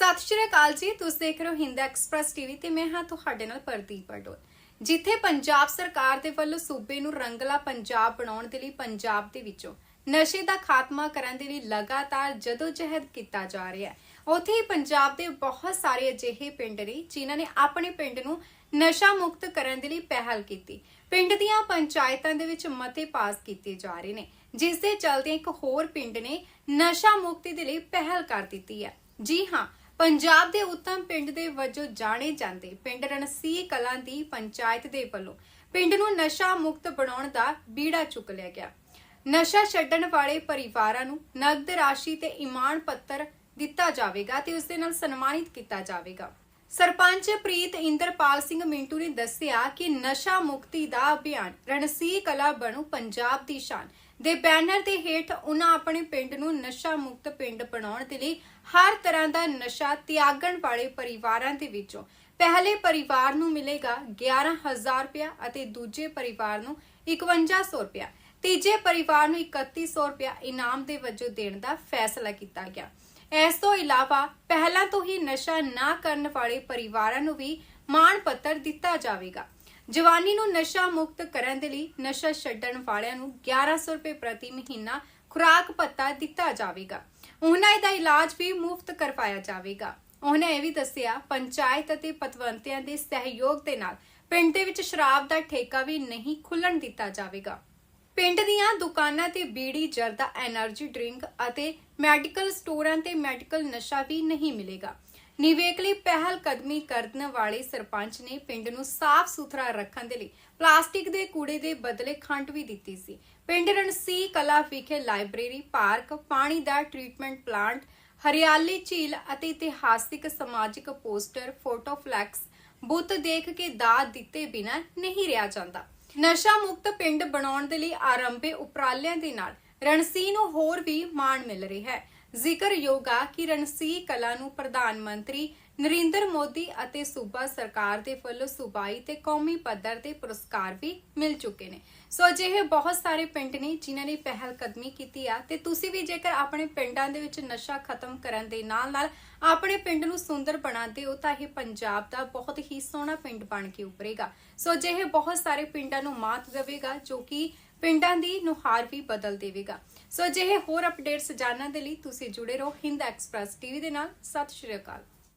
ਸਤਿ ਸ਼੍ਰੀ ਅਕਾਲ ਜੀ। ਤੁਸੀਂ ਦੇਖ ਰਹੇ ਹੋ ਹਿੰਦ ਐਕਸਪ੍ਰੈਸ ਟੀਵੀ ਤੇ ਮੈਂ ਹਾਂ ਤੁਹਾਡੇ ਨਾਲ ਪ੍ਰਦੀਪ ਪਟੋਲ। ਜਿੱਥੇ ਪੰਜਾਬ ਸਰਕਾਰ ਦੇ ਵੱਲੋਂ ਸੂਬੇ ਨੂੰ ਰੰਗਲਾ ਪੰਜਾਬ ਬਣਾਉਣ ਦੇ ਲਈ ਪੰਜਾਬ ਦੇ ਵਿੱਚੋਂ ਨਸ਼ੇ ਦਾ ਖਾਤਮਾ ਕਰਨ ਦੇ ਲਈ ਲਗਾਤਾਰ ਜਦੋਜਹਿਦ ਕੀਤਾ ਜਾ ਰਿਹਾ ਹੈ। ਉੱਥੇ ਹੀ ਪੰਜਾਬ ਦੇ ਬਹੁਤ ਸਾਰੇ ਅਜਿਹੇ ਪਿੰਡ ਨੇ ਜਿਨ੍ਹਾਂ ਨੇ ਆਪਣੇ ਪਿੰਡ ਨੂੰ ਨਸ਼ਾ ਮੁਕਤ ਕਰਨ ਦੇ ਲਈ ਪਹਿਲ ਕੀਤੀ। ਪਿੰਡ ਦੀਆਂ ਪੰਚਾਇਤਾਂ ਦੇ ਵਿੱਚ ਮਤੇ ਪਾਸ ਕੀਤੇ ਜਾ ਰਹੇ ਨੇ, ਜਿਸ ਦੇ ਚਲਦੇ ਇੱਕ ਹੋਰ ਪਿੰਡ ਨੇ ਨਸ਼ਾ ਮੁਕਤੀ ਦੇ ਲਈ ਪਹਿਲ ਕਰ ਦਿੱਤੀ ਹੈ। ਜੀ ਹਾਂ ਪੰਜਾਬ ਦੇ ਉੱਤਮ ਪਿੰਡ ਦੇ ਵਜੋਂ ਜਾਣੇ ਜਾਂਦੇ ਪਿੰਡ ਰਣਸੀ ਕਲਾਂ ਦੀ ਪੰਚਾਇਤ ਦੇ ਵੱਲੋਂ ਪਿੰਡ ਨੂੰ ਨਸ਼ਾ ਮੁਕਤ ਬਣਾਉਣ ਦਾ ਬੀੜਾ ਚੁੱਕ ਲਿਆ ਗਿਆ। ਨਸ਼ਾ ਛੱਡਣ ਵਾਲੇ ਪਰਿਵਾਰਾਂ ਨੂੰ ਨਗਦ ਰਾਸ਼ੀ ਤੇ ਇਮਾਨ ਪੱਤਰ ਦਿੱਤਾ ਜਾਵੇਗਾ ਤੇ ਉਸ ਦੇ ਨਾਲ ਸਨਮਾਨਿਤ ਕੀਤਾ ਜਾਵੇਗਾ। ਸਰਪੰਚ ਪ੍ਰੀਤ ਇੰਦਰਪਾਲ ਸਿੰਘ ਮਿੰਟੂ ਨੇ ਦੱਸਿਆ ਕਿ ਨਸ਼ਾ ਮੁਕਤੀ ਦਾ ਅਭਿਆਨ ਰਣਸੀ ਕਲਾ ਬਣੂ ਪੰਜਾਬ ਦੀ ਸ਼ਾਨ। ਦੇ ਬੈਨਰ ਦੇ ਹੇਠ ਉਹਨਾਂ ਆਪਣੇ ਪਿੰਡ ਨੂੰ ਨਸ਼ਾ ਮੁਕਤ ਪਿੰਡ ਬਣਾਉਣ ਦੇ ਲਈ ਹਰ ਤਰ੍ਹਾਂ ਦਾ ਨਸ਼ਾ ਤਿਆਗਣ ਵਾਲੇ ਪਰਿਵਾਰਾਂ ਦੇ ਵਿੱਚੋਂ ਪਹਿਲੇ ਪਰਿਵਾਰ ਨੂੰ ਮਿਲੇਗਾ 11000 ਰੁਪਇਆ ਅਤੇ ਦੂਜੇ ਪਰਿਵਾਰ ਨੂੰ 5100 ਰੁਪਇਆ। ਤੀਜੇ ਪਰਿਵਾਰ ਨੂੰ 3100 ਰੁਪਇਆ ਇਨਾਮ ਦੇ ਵਜੋਂ ਦੇਣ ਦਾ ਫੈਸਲਾ ਕੀਤਾ ਗਿਆ। ਇਸ ਤੋਂ ਇਲਾਵਾ ਪਹਿਲਾਂ ਤੋਂ ਹੀ ਨਸ਼ਾ ਨਾ ਕਰਨ ਵਾਲੇ ਪਰਿਵਾਰਾਂ ਨੂੰ ਵੀ ਮਾਣ ਪੱਤਰ ਦਿੱਤਾ ਜਾਵੇਗਾ। ਜਵਾਨੀ ਨੂੰ ਨਸ਼ਾ ਮੁਕਤ ਕਰਨ ਦੇ ਲਈ ਨਸ਼ਾ ਛੱਡਣ ਵਾਲਿਆਂ ਨੂੰ 1100 ਰੁਪਏ ਪ੍ਰਤੀ ਮਹੀਨਾ ਖੁਰਾਕ ਭੱਤਾ ਦਿੱਤਾ ਜਾਵੇਗਾ। ਉਹਨਾਂ ਦਾ ਇਲਾਜ ਵੀ ਮੁਫਤ ਕਰਵਾਇਆ ਜਾਵੇਗਾ। ਉਹਨਾਂ ਇਹ ਵੀ ਦੱਸਿਆ, ਪੰਚਾਇਤ ਅਤੇ ਪਤਵੰਤਿਆਂ ਦੇ ਸਹਿਯੋਗ ਦੇ ਨਾਲ ਪਿੰਡ ਦੇ ਵਿੱਚ ਸ਼ਰਾਬ ਦਾ ਠੇਕਾ ਵੀ ਨਹੀਂ ਖੁੱਲਣ ਦਿੱਤਾ ਜਾਵੇਗਾ। ਪਿੰਡ ਦੀਆਂ ਦੁਕਾਨਾਂ ਤੇ ਬੀੜੀ ਜਰਦਾ એનર્ਜੀ ਡਰਿੰਕ ਅਤੇ ਮੈਡੀਕਲ ਸਟੋਰਾਂ ਤੇ ਮੈਡੀਕਲ ਨਸ਼ਾ ਵੀ ਨਹੀਂ ਮਿਲੇਗਾ। ਨਿਵੇਕਲੀ ਪਹਿਲ ਕਦਮੀ ਕਰਨ ਵਾਲੇ ਸਰਪੰਚ ਨੇ ਪਿੰਡ ਨੂੰ ਸਾਫ਼ ਸੁਥਰਾ ਰੱਖਣ ਦੇ ਲਈ ਪਲਾਸਟਿਕ ਦੇ ਕੂੜੇ ਦੇ ਬਦਲੇ ਖੰਡ ਵੀ ਦਿੱਤੀ ਸੀ। ਪਿੰਡ ਰਣਸੀ ਕਲਾ ਵਿਖੇ ਲਾਇਬ੍ਰੇਰੀ, ਪਾਰਕ, ਪਾਣੀ ਦਾ ਟ੍ਰੀਟਮੈਂਟ ਪਲਾਂਟ, ਹਰਿਆਲੀ ਝੀਲ ਅਤੇ ਇਤਿਹਾਸਿਕ ਸਮਾਜਿਕ ਪੋਸਟਰ ਫੋਟੋ ਫਲੈਕਸ ਬੁੱਤ ਦੇਖ ਕੇ ਦਾਤ ਦਿੱਤੇ ਬਿਨਾ ਨਹੀਂ ਰਿਹਾ ਜਾਂਦਾ। ਨਸ਼ਾ ਮੁਕਤ ਪਿੰਡ ਬਣਾਉਣ ਦੇ ਲਈ ਆਰੰਭੇ ਉਪਰਾਲਿਆਂ ਦੇ ਨਾਲ ਰਣਸੀ ਨੂੰ ਹੋਰ ਵੀ ਮਾਣ ਮਿਲ ਰਿਹਾ ਹੈ। ਜ਼ਿਕਰਯੋਗ ਆ ਕਿ ਰਣਸੀ ਕਲਾ ਨੂੰ ਪ੍ਰਧਾਨ ਮੰਤਰੀ ਨਰਿੰਦਰ ਮੋਦੀ ਅਤੇ ਸੂਬਾ ਸਰਕਾਰ ਦੇ ਵੱਲੋਂ ਸੂਬਾਈ ਤੇ ਕੌਮੀ ਪੱਧਰ ਤੇ ਪੁਰਸਕਾਰ ਵੀ ਮਿਲ ਚੁੱਕੇ ਨੇ। ਸੋ ਅਜਿਹੇ ਬਹੁਤ ਸਾਰੇ ਪਿੰਡ ਨੇ ਜਿਨ੍ਹਾਂ ਨੇ ਪਹਿਲ ਕਦਮੀ ਕੀਤੀ ਆ ਤੇ ਤੁਸੀਂ ਵੀ ਜੇਕਰ ਆਪਣੇ ਪਿੰਡਾਂ ਦੇ ਵਿੱਚ ਨਸ਼ਾ ਖਤਮ ਕਰਨ ਦੇ ਨਾਲ ਨਾਲ ਆਪਣੇ ਪਿੰਡ ਨੂੰ ਸੁੰਦਰ ਬਣਾਉਂਦੇ ਹੋ ਤਾਂ ਇਹ ਪੰਜਾਬ ਦਾ ਬਹੁਤ ਹੀ ਸੋਹਣਾ ਪਿੰਡ ਬਣ ਕੇ ਉਭਰੇਗਾ। ਸੋ ਅਜਿਹੇ ਬਹੁਤ ਸਾਰੇ ਪਿੰਡਾਂ ਨੂੰ ਮਾਤ ਦੇਵੇਗਾ ਜੋ ਕਿ ਪਿੰਡਾਂ ਦੀ ਨੁਹਾਰ ਵੀ ਬਦਲ ਦੇਵੇਗਾ। ਸੋ ਅਜਿਹੇ ਹੋਰ ਅਪਡੇਟਸ ਜਾਣਨ ਦੇ ਲਈ ਤੁਸੀਂ ਜੁੜੇ ਰਹੋ ਹਿੰਦ ਐਕਸਪ੍ਰੈਸ ਟੀਵੀ ਦੇ ਨਾਲ। ਸਤਿ ਸ਼੍ਰੀ ਅਕਾਲ।